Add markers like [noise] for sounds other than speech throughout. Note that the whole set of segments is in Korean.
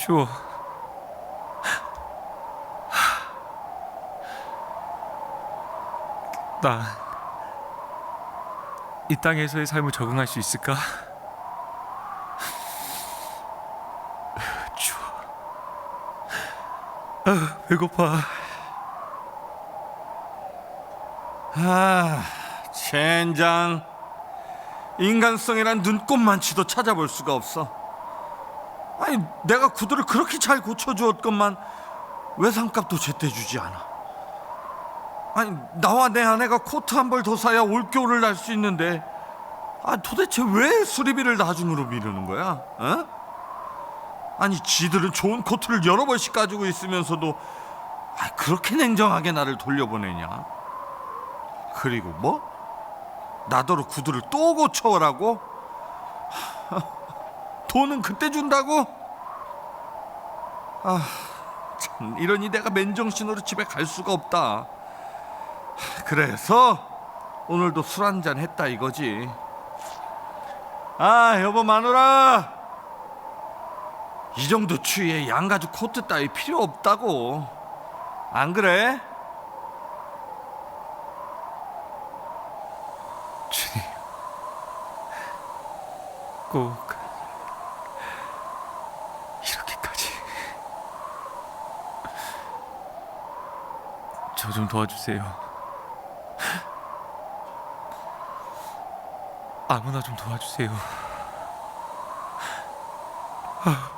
아 추워. 나 이 땅에서의 삶을 적응할 수 있을까? 추워. 아, 배고파. 아, 젠장. 인간성이란 눈꼽만치도 찾아볼 수가 없어. 아니, 내가 구두를 그렇게 잘 고쳐주었건만 외상값도 제때 주지 않아. 아니, 나와 내 아내가 코트 한 벌 더 사야 올겨울을 날 수 있는데, 아, 도대체 왜 수리비를 나중으로 미루는 거야? 어? 아니, 지들은 좋은 코트를 여러 벌씩 가지고 있으면서도 아, 그렇게 냉정하게 나를 돌려보내냐? 그리고 뭐? 나더러 구두를 또 고쳐오라고? 돈은 그때 준다고? 아, 참 이러니 내가 맨정신으로 집에 갈 수가 없다. 그래서 오늘도 술 한 잔 했다 이거지. 아, 여보 마누라. 이 정도 추위에 양가죽 코트 따위 필요 없다고. 안 그래? 주님, 꼭 이렇게까지 저 좀 도와주세요. 아무나 좀 도와주세요. 아,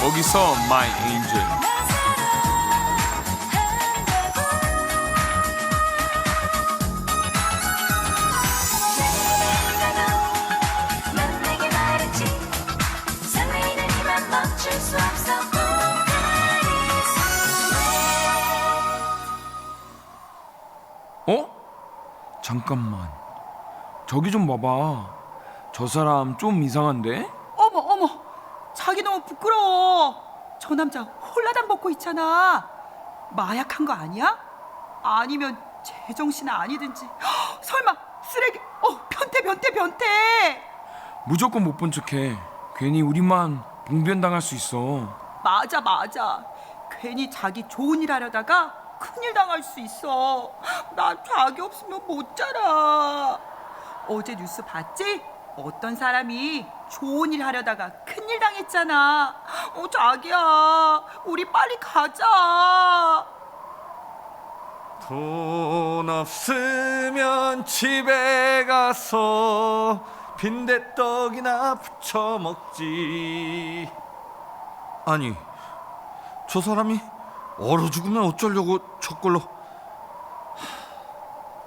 거기서 수 없어 어? 잠깐만. 저기 좀 봐봐. 저 사람 좀 이상한데? 어머 어머 자기 너무 부끄러워 저 남자 홀라당 먹고 있잖아 마약한 거 아니야? 아니면 제정신 아니든지 헉, 설마 쓰레기 어 변태 변태 변태 무조건 못 본 척해. 괜히 우리만 봉변당할 수 있어. 맞아 맞아 괜히 자기 좋은 일 하려다가 큰일 당할 수 있어 나 자기 없으면 못 자라 어제 뉴스 봤지? 어떤 사람이 좋은 일 하려다가 큰일 당했잖아 어 자기야 우리 빨리 가자 돈 없으면 집에 가서 빈대떡이나 부쳐 먹지. 아니, 저 사람이 얼어 죽으면 어쩌려고 저걸로?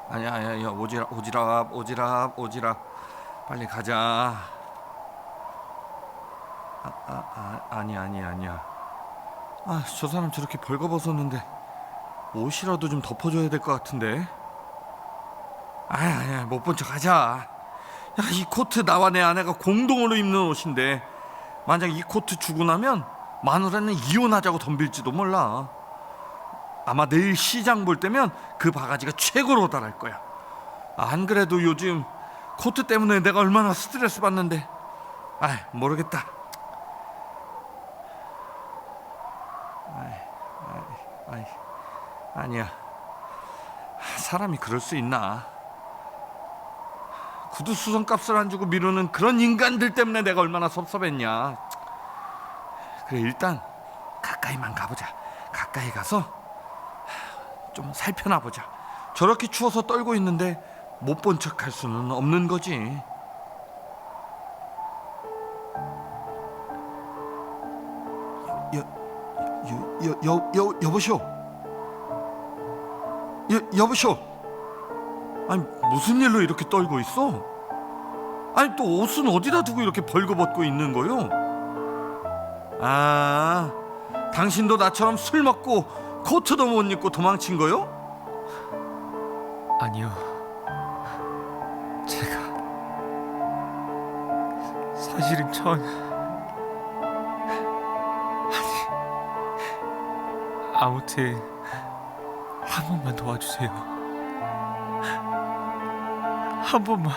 아니야, 아니야. 오지랖, 오지랖, 오지랖, 오지랖. 빨리 가자. 아, 아, 아, 아니, 아니, 아니야. 아, 저 사람 저렇게 벌거벗었는데. 옷이라도 좀 덮어줘야 될 것 같은데. 아야, 아야, 못 본 척 하자. 야, 이 코트 나와 내 아내가 공동으로 입는 옷인데, 만약 이 코트 주고 나면 마누라는 이혼하자고 덤빌지도 몰라. 아마 내일 시장 볼 때면 그 바가지가 최고로 달할 거야. 안 그래도 요즘 코트 때문에 내가 얼마나 스트레스 받는데. 아, 모르겠다. 아이, 아이. 아니야. 사람이 그럴 수 있나? 구두 수선 값을 안 주고 미루는 그런 인간들 때문에 내가 얼마나 섭섭했냐. 그래 일단 가까이만 가보자. 가까이 가서 좀 살펴나 보자. 저렇게 추워서 떨고 있는데 못 본 척할 수는 없는 거지. 여, 여, 여, 여, 여, 여보시오. 여, 여보시오. 아니 무슨 일로 이렇게 떨고 있어? 아니 또 옷은 어디다 두고 이렇게 벌거벗고 있는 거요? 아, 당신도 나처럼 술 먹고 코트도 못 입고 도망친 거요? 아니요. 사실은 전 아니 아무튼 한 번만 도와주세요. 한 번만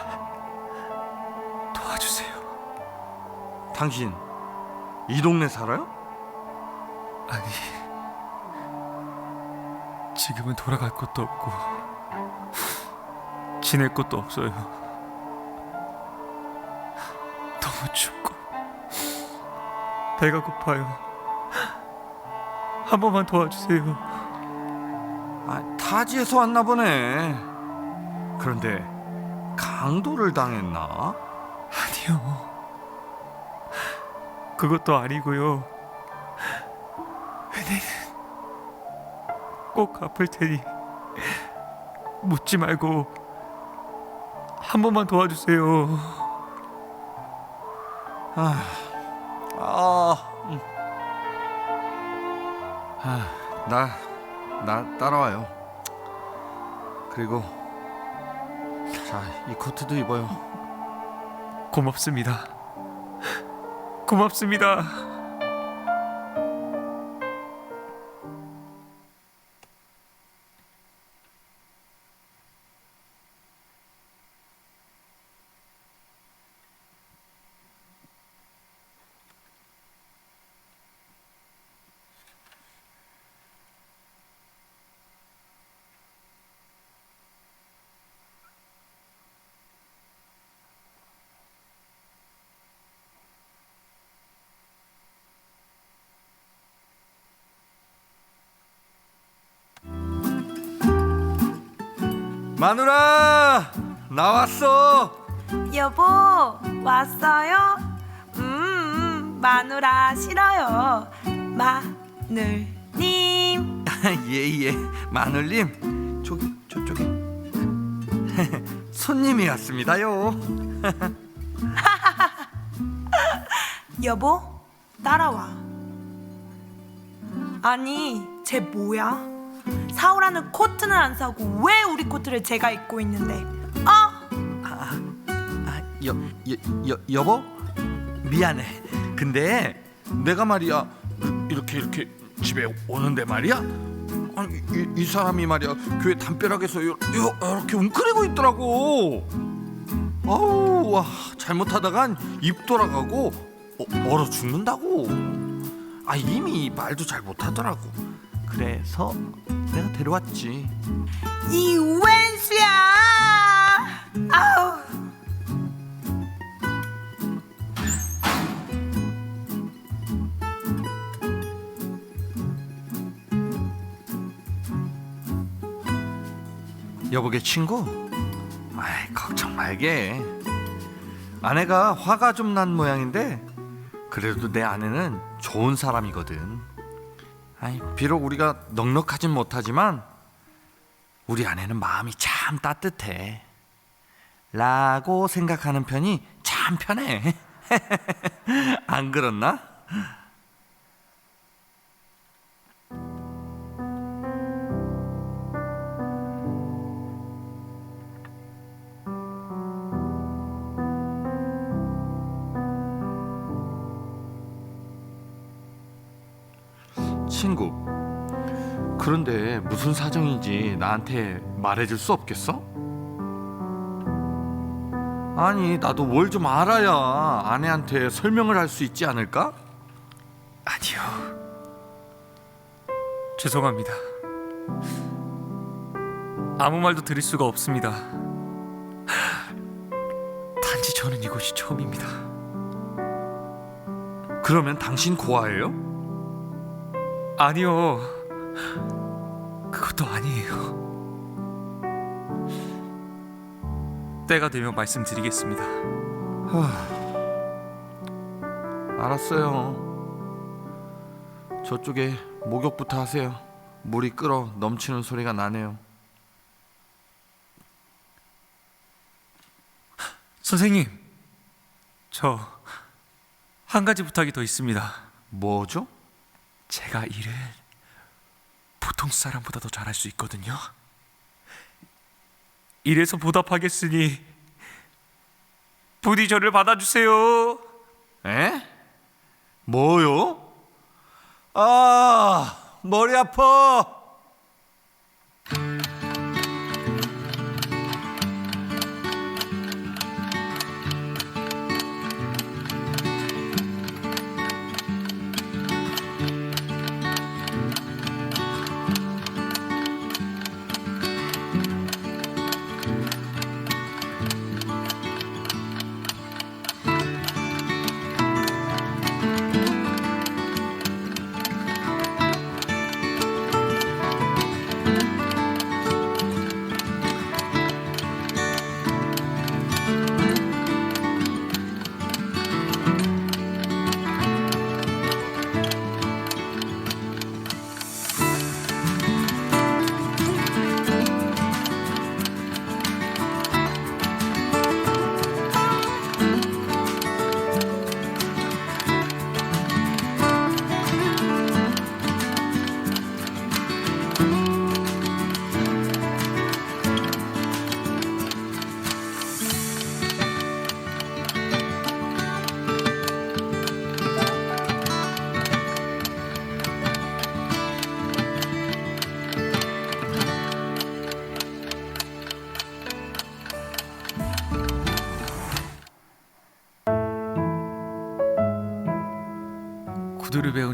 도와주세요. 당신 이 동네 살아요? 아니 지금은 돌아갈 곳도 없고 지낼 곳도 없어요. 너무 춥고 배가 고파요. 한 번만 도와주세요. 아, 타지에서 왔나 보네. 그런데 강도를 당했나? 아니요. 그것도 아니고요. 은혜는 꼭 갚을 테니 묻지 말고 한 번만 도와주세요. 아, 음. 아, 나, 나 따라와요. 그리고 자, 이 코트도 입어요. 고맙습니다. 고맙습니다. 마누라 나왔어. 여보 왔어요? 음 마누라 싫어요 마늘님 [laughs] 예예, 마늘님 저기 저쪽에 [laughs] 손님이 왔습니다요. [laughs] 여보 따라와 아니 쟤 뭐야? 사오라는 코트는 안 사고 왜 우리 코트를 제가 입고 있는데 어? 아, 여, 여, 여, 여보? 미안해. 근데 내가 말이야 이렇게 이렇게 집에 오는데 말이야. 아니 이, 이 사람이 말이야 교회 담벼락에서 이렇게 웅크리고 있더라고. 아우 와 잘못하다간 입 돌아가고 어, 얼어 죽는다고. 아 이미 말도 잘 못하더라고. 그래서 내가 데려왔지. 이 웬수야 아우 여보게 친구? 아이 걱정 말게. 아내가 화가 좀 난 모양인데 그래도 내 아내는 좋은 사람이거든. 아이 비록 우리가 넉넉하진 못하지만 우리 아내는 마음이 참 따뜻해. 라고 생각하는 편이 참 편해. [laughs] 안 그렇나? 친구. 그런데 무슨 사정인지 나한테 말해줄 수 없겠어? 아니 나도 뭘 좀 알아야 아내한테 설명을 할 수 있지 않을까? 아니요. 죄송합니다. 아무 말도 드릴 수가 없습니다. 단지 저는 이곳이 처음입니다. 그러면 당신 고아예요? 아니요. 그것도 아니에요. 때가 되면 말씀드리겠습니다. 알았어요. 저쪽에 목욕부터 하세요. 물이 끓어 넘치는 소리가 나네요. 선생님, 저 한 가지 부탁이 더 있습니다. 뭐죠? 제가 일을 보통 사람보다 더 잘할 수 있거든요. 이래서 보답하겠으니 부디 저를 받아주세요. 뭐요? 아, 머리 아파.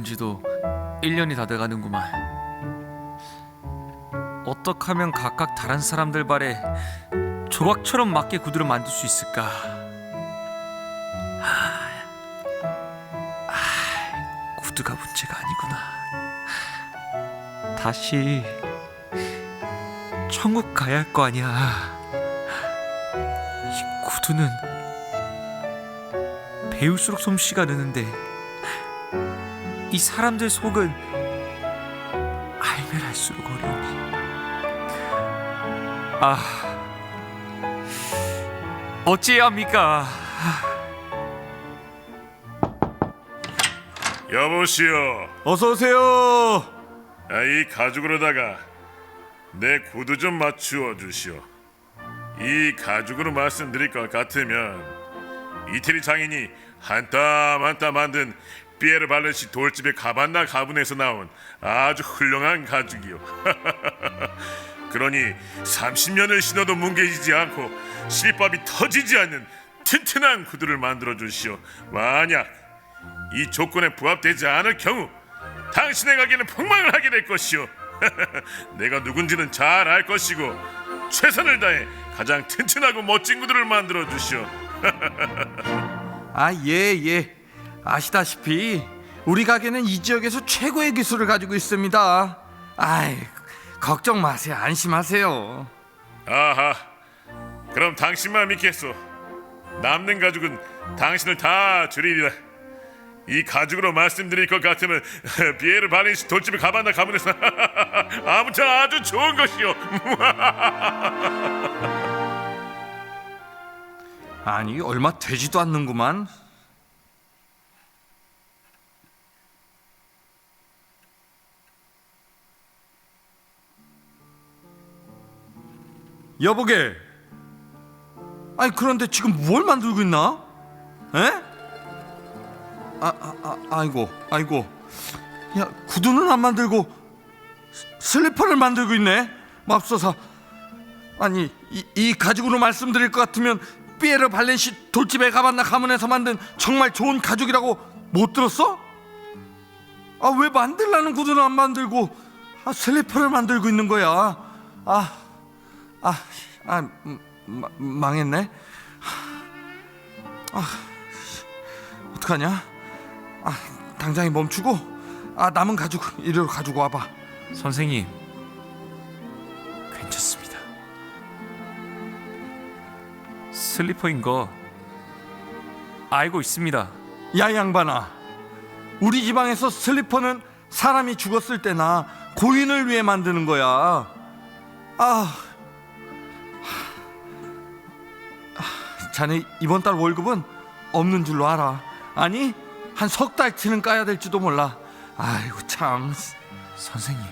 배운 지도 1년이 다 돼가는구만. 어떻게 하면 각각 다른 사람들 발에 조각처럼 맞게 구두를 만들 수 있을까? 하, 아, 구두가 문제가 아니구나. 다시 천국 가야 할 거 아니야. 이 구두는 배울수록 솜씨가 느는데 이 사람들 속은 알면 알수록 어려우니 아 어찌해야 합니까 여보시오. 어서 오세요. 아, 이 가죽으로다가 내 구두 좀 맞추어 주시오. 이 가죽으로 말씀드릴 것 같으면 이태리 장인이 한 땀 한 땀 만든 피에르 발렌시 돌집의 가반나 가분에서 나온 아주 훌륭한 가죽이요. [laughs] 그러니 30년을 신어도 뭉개지지 않고 실밥이 터지지 않는 튼튼한 구두를 만들어 주시오. 만약 이 조건에 부합되지 않을 경우 당신의 가게는 폭망을 하게 될 것이오. [laughs] 내가 누군지는 잘 알 것이고 최선을 다해 가장 튼튼하고 멋진 구두를 만들어 주시오. [laughs] 아, 예, 예. 아시다시피 우리 가게는 이 지역에서 최고의 기술을 가지고 있습니다. 아이, 걱정 마세요. 안심하세요. 아하. 그럼 당신만 믿겠소. 남는 가죽은 당신을 다 줄이리라. 이 가죽으로 말씀드릴 것 같으면 [laughs] 비에르 바렌시 돌집에 가봤나 가문에서 [laughs] 아무튼 아주 좋은 것이요. [laughs] 아니, 얼마 되지도 않는구만. 여보게. 아니 그런데 지금 뭘 만들고 있나? 에? 아, 아, 아 아이고, 아이고. 야, 구두는 안 만들고 스- 슬리퍼를 만들고 있네. 맙소사. 아니 이, 이 가죽으로 말씀드릴 것 같으면 피에르 발렌시 돌집에 가봤나 가문에서 만든 정말 좋은 가죽이라고 못 들었어? 아 왜 만들라는 구두는 안 만들고 아, 슬리퍼를 만들고 있는 거야? 아, 아, 아 음, 마, 망했네. 아, 어떡하냐? 아, 당장에 멈추고 아 남은 가죽 이리로 가지고 와봐. 선생님 괜찮습니다 슬리퍼인 거 알고 있습니다 야 양반아 우리 지방에서 슬리퍼는 사람이 죽었을 때나 고인을 위해 만드는 거야 아, 자네 이번 달 월급은 없는 줄로 알아. 아니 한 석 달치는 까야 될지도 몰라. 아이고 참. 선생님.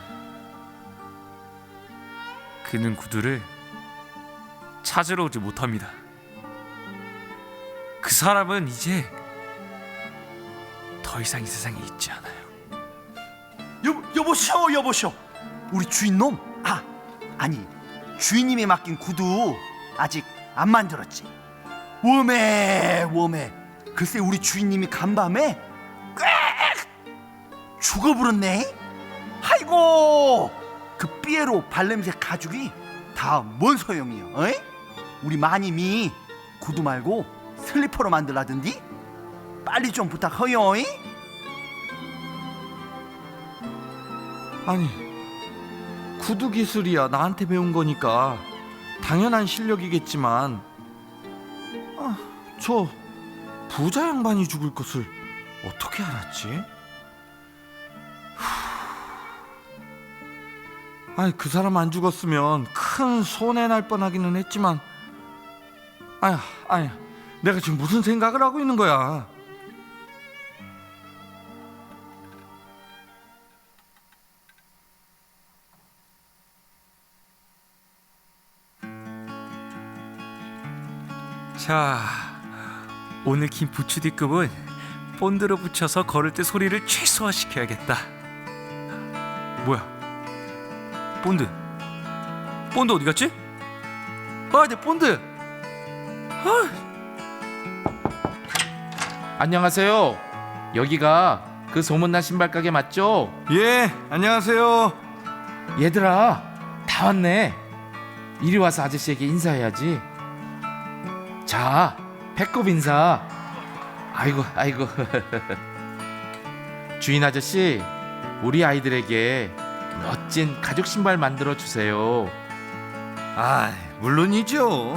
그는 구두를 찾으러 오지 못합니다. 그 사람은 이제 더 이상 이 세상에 있지 않아요. 여, 여보시오 여보시오. 우리 주인놈. 아 아니 주인님이 맡긴 구두 아직 안 만들었지 웜에 웜에 글쎄 우리 주인님이 간밤에 꽥 죽어버렸네 아이고 그 삐에로 발냄새 가죽이 다 뭔 소용이요 어이? 우리 마님이 구두 말고 슬리퍼로 만들라던디 빨리 좀 부탁해요 어이? 아니 구두 기술이야 나한테 배운 거니까 당연한 실력이겠지만 아, 저 부자 양반이 죽을 것을 어떻게 알았지? 후. 아니 그 사람 안 죽었으면 큰 손해 날 뻔하기는 했지만 아야 아야 내가 지금 무슨 생각을 하고 있는 거야 자, 오늘 긴 부추 뒤급은 본드로 붙여서 걸을 때 소리를 최소화시켜야겠다. 뭐야? 본드. 본드 어디 갔지? 아, 내 본드. 안녕하세요. 여기가 그 소문난 신발 가게 맞죠? 예 안녕하세요 얘들아, 다 왔네. 이리 와서 아저씨에게 인사해야지. 자, 배꼽 인사. 아이고, 아이고. [laughs] 주인 아저씨, 우리 아이들에게 멋진 가죽 신발 만들어 주세요. 아, 물론이죠.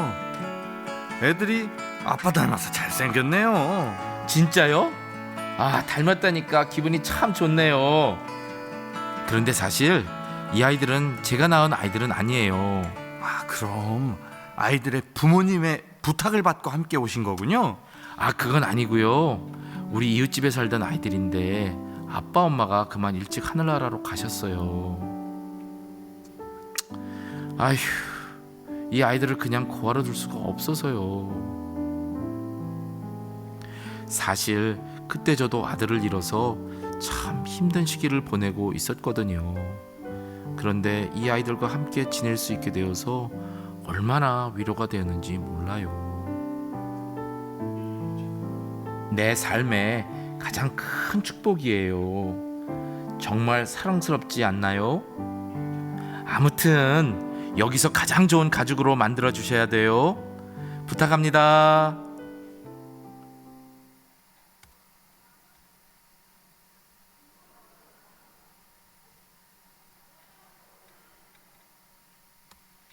애들이 아빠 닮아서 잘생겼네요. 진짜요? 아, 닮았다니까 기분이 참 좋네요. 그런데 사실 이 아이들은 제가 낳은 아이들은 아니에요. 아, 그럼 아이들의 부모님의 부탁을 받고 함께 오신 거군요. 아, 그건 아니고요. 우리 이웃집에 살던 아이들인데 아빠 엄마가 그만 일찍 하늘나라로 가셨어요. 아휴, 이 아이들을 그냥 고아로 둘 수가 없어서요. 사실 그때 저도 아들을 잃어서 참 힘든 시기를 보내고 있었거든요. 그런데 이 아이들과 함께 지낼 수 있게 되어서 얼마나 위로가 되었는지 몰라요. 내 삶의 가장 큰 축복이에요. 정말 사랑스럽지 않나요? 아무튼 여기서 가장 좋은 가죽으로 만들어 주셔야 돼요. 부탁합니다.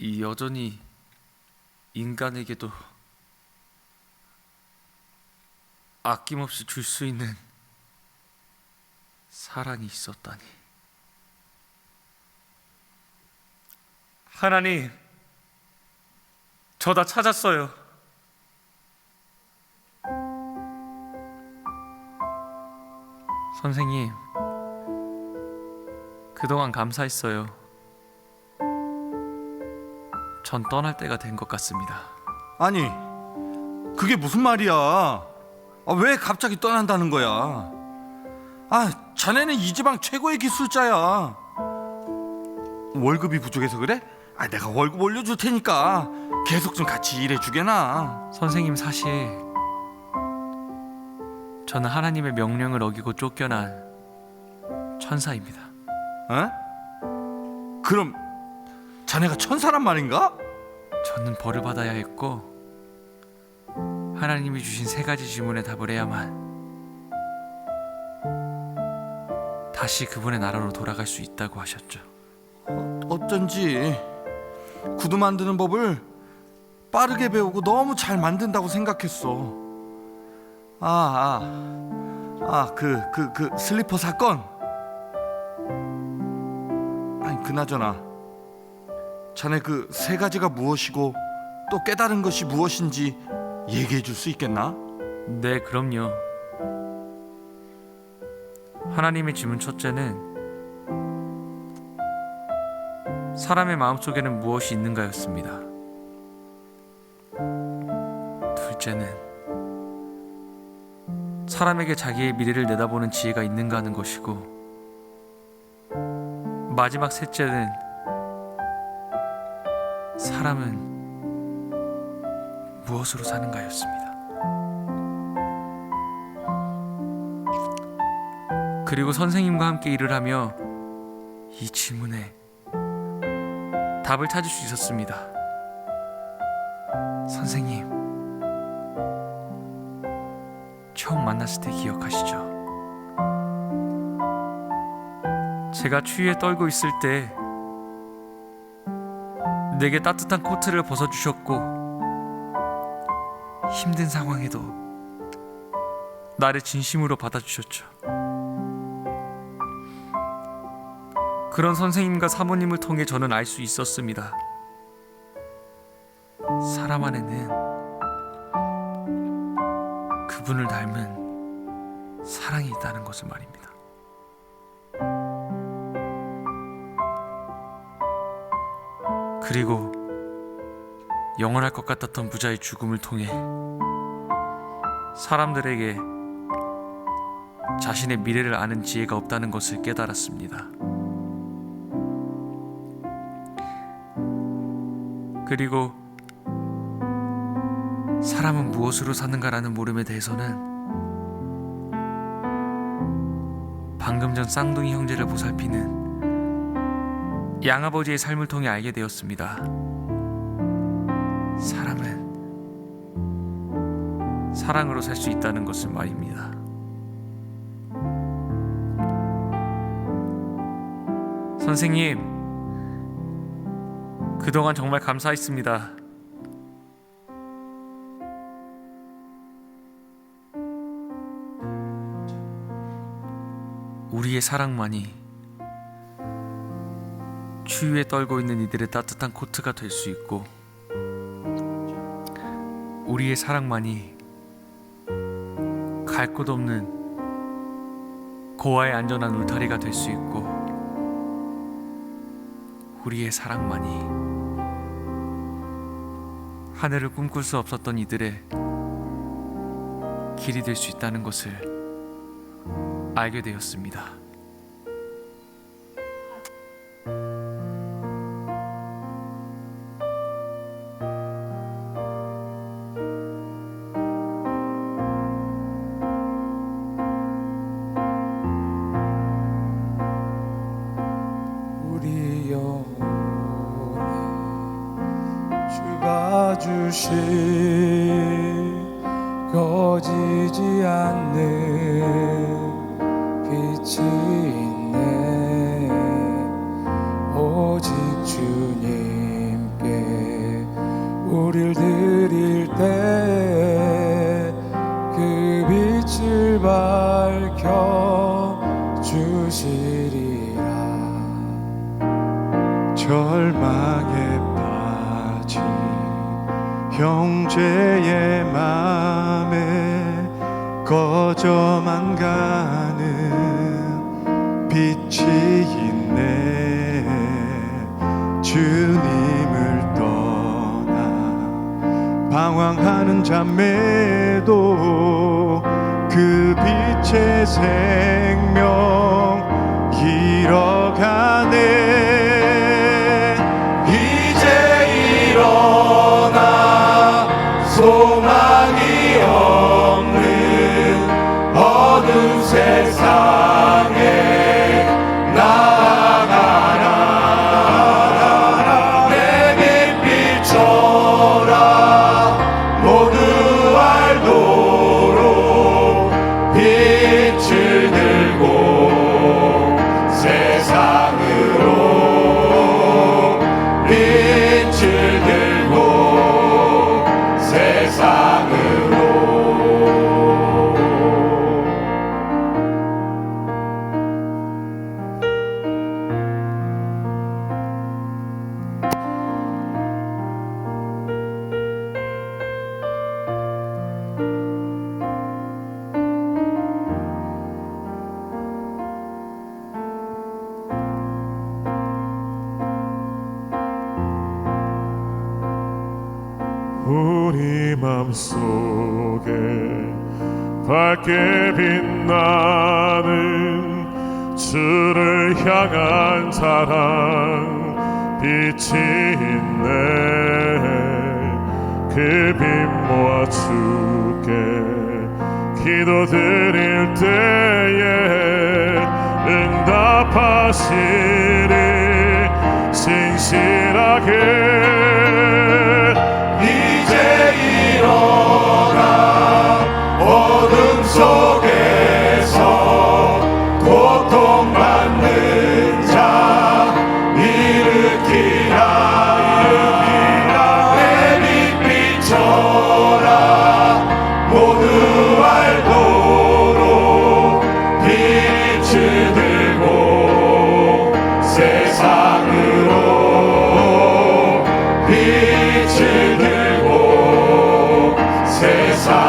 이 여전히 인간에게도 아낌없이 줄 수 있는 사랑이 있었다니. 하나님, 저 다 찾았어요. 선생님, 그동안 감사했어요. 전 떠날 때가 된 것 같습니다. 아니, 그게 무슨 말이야? 아, 왜 갑자기 떠난다는 거야? 아, 자네는 이 지방 최고의 기술자야. 월급이 부족해서 그래? 아, 내가 월급 올려줄 테니까 계속 좀 같이 일해주게나. 선생님 사실 저는 하나님의 명령을 어기고 쫓겨난 천사입니다. 어? 그럼 자네가 천사란 말인가? 저는 벌을 받아야 했고 하나님이 주신 세 가지 질문에 답을 해야만 다시 그분의 나라로 돌아갈 수 있다고 하셨죠. 어쩐지 구두 만드는 법을 빠르게 배우고 너무 잘 만든다고 생각했어. 아, 아, 아, 그, 그, 그 슬리퍼 사건. 아니, 그나저나, 자네 그 세 가지가 무엇이고 또 깨달은 것이 무엇인지 얘기해 줄 수 있겠나? 네, 그럼요. 하나님의 질문 첫째는 사람의 마음속에는 무엇이 있는가였습니다. 둘째는 사람에게 자기의 미래를 내다보는 지혜가 있는가 하는 것이고 마지막 셋째는 사람은 무엇으로 사는가였습니다. 그리고 선생님과 함께 일을 하며 이 질문에 답을 찾을 수 있었습니다. 선생님, 처음 만났을 때 기억하시죠? 제가 추위에 떨고 있을 때 내게 따뜻한 코트를 벗어주셨고 힘든 상황에도 나를 진심으로 받아주셨죠. 그런 선생님과 사모님을 통해 저는 알 수 있었습니다. 사람 안에는 그분을 닮은 사랑이 있다는 것을 말입니다. 그리고 영원할 것 같았던 부자의 죽음을 통해 사람들에게 자신의 미래를 아는 지혜가 없다는 것을 깨달았습니다. 그리고 사람은 무엇으로 사는가라는 물음에 대해서는 방금 전 쌍둥이 형제를 보살피는 양아버지의 삶을 통해 알게 되었습니다. 사람은 사랑으로 살 수 있다는 것을 말입니다. 선생님, 그동안 정말 감사했습니다. 우리의 사랑만이 추위에 떨고 있는 이들의 따뜻한 코트가 될 수 있고 우리의 사랑만이 갈 곳 없는 고아의 안전한 울타리가 될 수 있고 우리의 사랑만이 하늘을 꿈꿀 수 없었던 이들의 길이 될 수 있다는 것을 알게 되었습니다. 밝혀 주시리라. 절망에 빠진 형제의 맘에 꺼져만 가는 빛이 있네. 주님을 떠나 방황하는 자매도 그 빛의 생명 잃어가네. 이제 일어나 소망이 없는 어두운 세상에 예수를 향한 사랑 빛이 있네. 그 빛 모아 주께 기도드릴 때에 응답하시리. 신실하게 이제 일어나 어둠 속 빛을 들고 세상